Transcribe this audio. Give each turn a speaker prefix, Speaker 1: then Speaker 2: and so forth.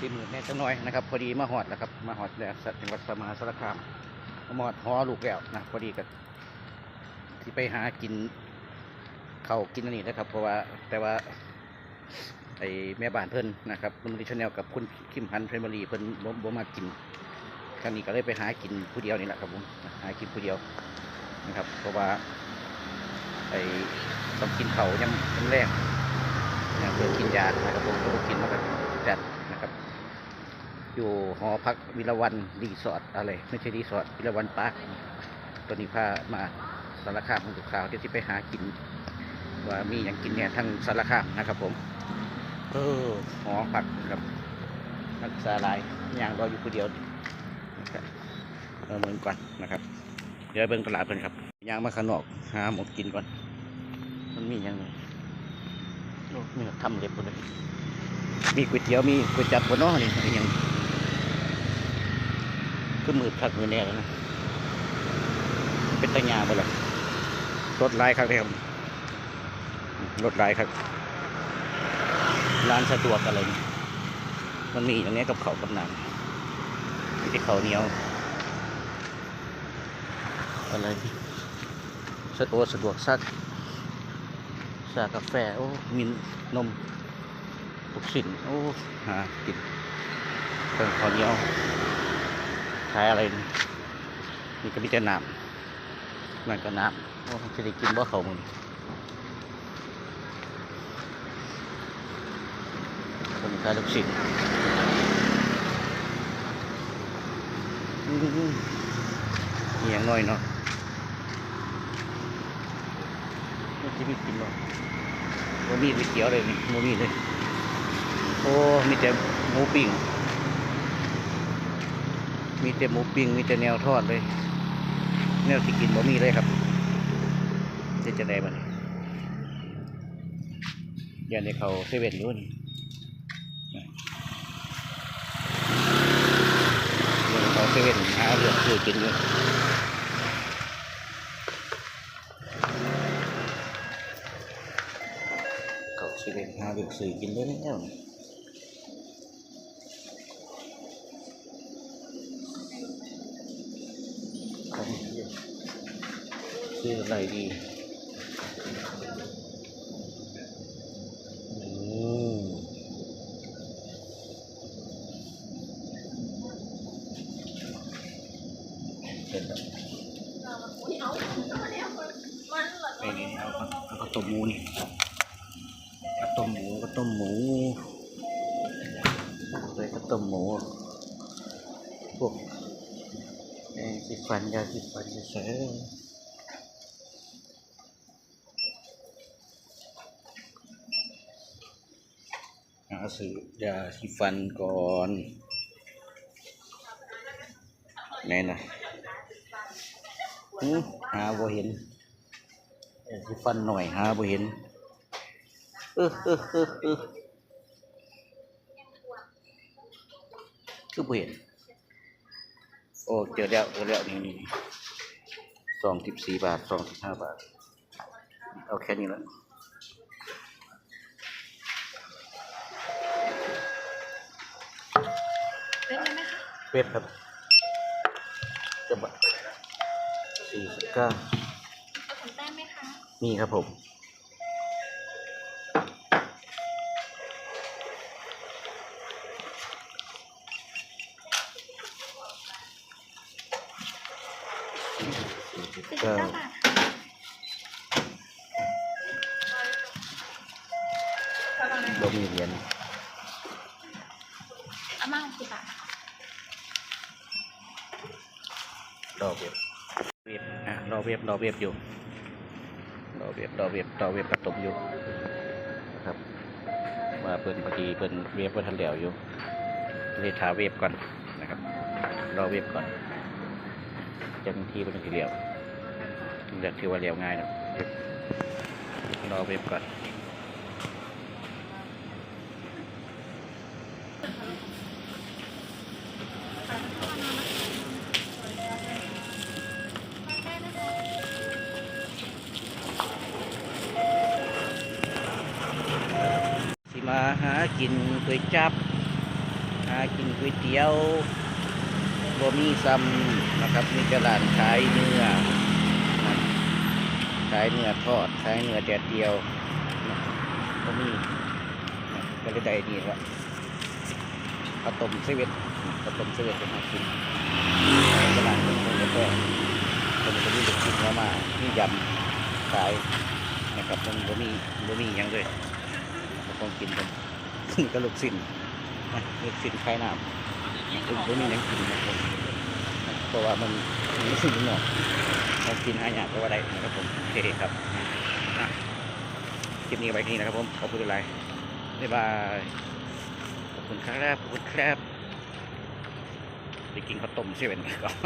Speaker 1: สี่หมื่นแน่จะน้อยนะครับพอดีมาหอดแล้วครับมาหอดแล้วจังหวัดสมาสารคามมาหอดหอลูกแล้วนะพอดีกับที่ไปหากินเขากินอันนี้นะครับ เพราะว่าแต่ว่าไอแม่บ้านเพิ่นนะครับคุณดิชแนลกับคุณคิมฮันเพรมรีเพิ่นบ่บ่มากินครั้งนี้ก็เลยไปหากินผู้เดียวนี่แหละครับผมหากินผู้เดียวนะครับ เพราะว่าไอต้องกินเขาวยำยำแรกเนี่ยเพื่อกินยานะครับผมก็กินมากันจัดนะครับ อยู่หอพักวิรวันรีสอร์ทอะไร ไม่ใช่รีสอร์ทวิรวันปาร์คตัวนี้พามาสารคามของสุขาวเดี๋ยวที่ไปหากิน ว่ามีอย่างกินเนี่ยทั้งสารคามนะครับ ผมเออหอพักครับนักศึกษาหลายอย่างรออยู่คนเดียวนะครับเราเมืองก่อนนะครับ เดี๋ยวเบิ่งตลาดกันครับย่างมาข้างนอกหาหมดกินก่อน มันมีอย่างไรโอ้มีทำเล็บหมดเลยมีก๋วยเตี๋ยวมีก๋วยจั๊บบนน้อนี่อะไรอย่าง ก็มือคักมือแน่แล้วนะเป็นตะยาบ่ล่ะรถลายครับเลยครับรถลายครับร้านสะดวกอะไรนี่มันมีอย่างนี้กับเขาวกับน้ำมีที่เขาวเหนียวอะไรสะดวกสะดวกซักชากาแฟโอ้มีนมลูกชิ้นโอ้หากินเครื่องข้าวเหนียว ขายอะไรนี่นี่ก็มีแต่น้ำนั่นก็น้ำโอ้จะได้กินบ่เขามึงคนขายลูกชิ้นอื้อหือมีอย่างน้อยเนาะไม่ที่มีกินหรอกว่ามีก๋วยเตี๋ยวเลยนี่โมมีเลย โอ้ มีแต่หมูปิ้ง มีแต่หมูปิ้งมีแต่แนวทอดเลย แนวที่กินบ่มีเลยครับจะจะได้บ้านี่ยันในเขาเซเว่นอยู่นี่ยันเขาเซเว่นหาเรื่องซื้อกินอยู่เขาสิเล่นหาเด็กสื่อกินได้แล้ว ของเยอะซื้ออะไรดีอืมเป็นี่นี่เอาข้าวเอาข้าวต้มหมูนี่ข้าวต้มหมูข้าวต้มหมูเลยข้าวต้มหมูพวก แองสีฟันยาสีฟันเฉยๆหาซื้อยาสีฟันก่อนไหนนะหาบ่เห็นยาสีฟันหน่อยหาบ่เห็นเออเออเออเออคือบ่เห็น อ้เจอแล้วเจอแล้วนี่นี่สองสิบสี่บาทสองสิบห้าบาท เอาแค่นี้แล้ว
Speaker 2: เป็นเลยไหมคะ
Speaker 1: เว็บครับจะบาทสี่สิบเก้า
Speaker 2: เอาถุงแต้มไหมคะ
Speaker 1: นี่ครับผม เก้า
Speaker 2: เก้าบาทค่ะ
Speaker 1: เรามีเหรียญ
Speaker 2: เอามาหกสิบบาท
Speaker 1: รอเว็บเว็บอะรอเว็บรอเว็บอยู่รอเว็บรอเว็บรอเว็บกระตุกอยู่นะครับว่าเปิดพอดีเปิดเว็บว่าทันแล้วอยู่เลยทาเว็บก่อนนะครับ รอเว็บก่อน จังที่เป็นทีเดียวเลือกที่ว่าเรียวง่ายนะรอเว็บก่อนสิมาหากินก๋วยจับ หากินก๋วยเตี๋ยว บ่มีซ้ำนะครับ มีกระดานขายเนื้อขายเนื้อทอดขายเนื้อแดดเดียวนะบ่มีก็เลยได้นี่ละข้าวต้มเซเว่นข้าวต้มเซเว่นเป็นมากินกระดานเป็นคนแล้วก็คนก็มีลูกชิ้นแล้วมามียำขายนะครับมันบ่มีบ่มียังเลยก็ต้องกินกันนี่ก็ลูกชิ้นนะลูกชิ้นคล้ายน้ำ ซึ่งบ่มีหยังกินนะครับเพราะว่ามันมีสิ่งหนอกเรากินหายากก็ว่าได้นะครับผมโอเคครับคลิปนี้ไว้ที่นี่นะครับผมขอบคุณทุกท่านบ๊ายบายขอบคุณครับขอบคุณครับไปกินข้าวต้มเซเว่นก่อน